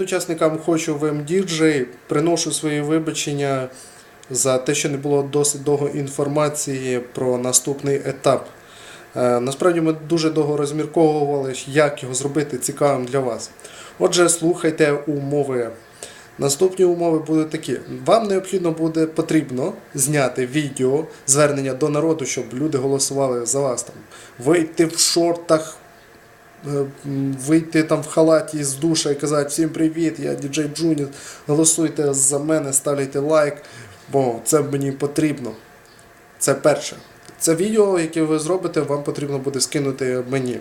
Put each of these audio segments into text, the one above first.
Учасникам хочу в MDJ приношу свої вибачення за те, що не було досить довго інформації про наступний етап. Е, Насправді ми дуже довго розмірковували, як його зробити цікавим для вас. Отже, слухайте умови. Наступні умови будуть такі: вам необхідно буде потрібно зняти відео звернення до народу, щоб люди голосували за вас там. Вийти в шортах, вийти там в халаті з душа і казати всім привіт, я діджей Джуніс, голосуйте за мене, ставляйте лайк, бо це мені потрібно. Це перше. Це відео, яке ви зробите, вам потрібно буде скинути мені.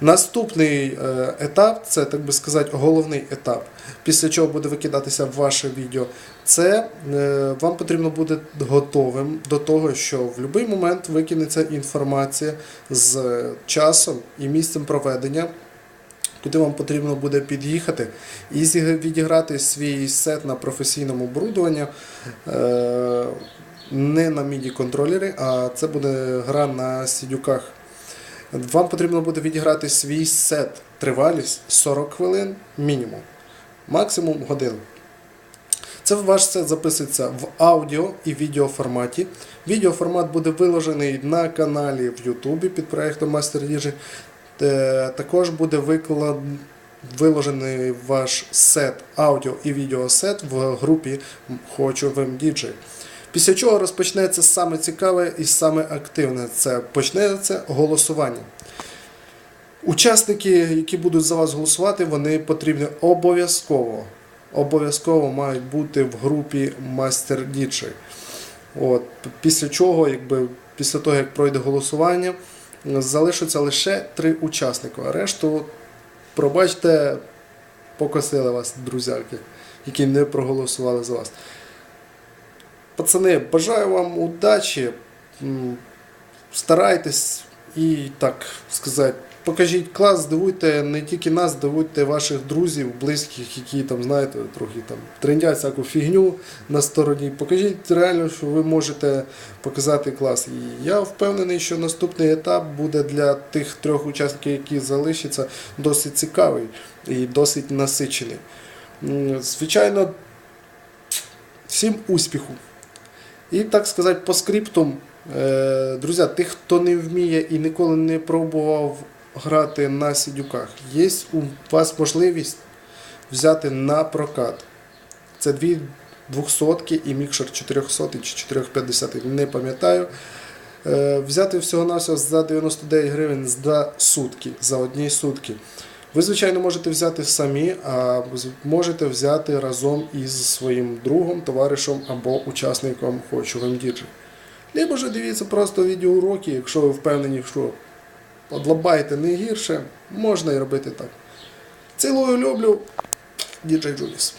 Наступний е, етап, це так би сказати, головний етап, після чого буде викидатися ваше відео. Це е, вам потрібно буде готовим до того, що в будь-який момент викинеться інформація з часом і місцем проведення, куди вам потрібно буде під'їхати і відіграти свій сет на професійному оборудуванні. Не на міді контролері, а це буде гра на сідюках. Вам потрібно буде відіграти свій сет тривалість 40 хвилин мінімум, максимум годину. Це ваш сет записується в аудіо і відеоформаті. Відеоформат буде виложений на каналі в Ютубі під проєктом Master DJ. Е, Також буде виклад... виложений ваш сет аудіо і відеосет в групі Хочу в MDJ. Після чого розпочнеться саме цікаве і саме активне. Це почнеться голосування. Учасники, які будуть за вас голосувати, вони потрібні обов'язково. Обов'язково мають бути в групі Master DJ. От, після чого, якби, після того, як пройде голосування, залишаться лише три учасника. А решту, пробачте, покосили вас, друзяки, які не проголосували за вас. Пацани, бажаю вам удачі. Старайтесь і так сказати, покажіть клас, здивуйте не тільки нас, здивуйте ваших друзів, близьких, які там, знаєте, трохи там трендять всяку фігню на стороні. Покажіть реально, що ви можете показати клас. І я впевнений, що наступний етап буде для тих трьох учасників, які залишаться, досить цікавий і досить насичений. Звичайно, всім успіху. І так сказати, по скриптум, е, друзі, тих, хто не вміє і ніколи не пробував грати на сідюках, є у вас можливість взяти на прокат. Це дві 200 і мікшер 400 чи 450, не пам'ятаю. Е, Взяти всього-навсього за 99 гривень за сутки, за одні сутки. Ви, звичайно, можете взяти самі, а можете взяти разом із своїм другом, товаришем або учасником в MDJ. Либо ж дивіться просто відеоуроки, якщо ви впевнені, що подлабаєте не гірше, можна і робити так. Цілую, люблю, діджей Джуліс.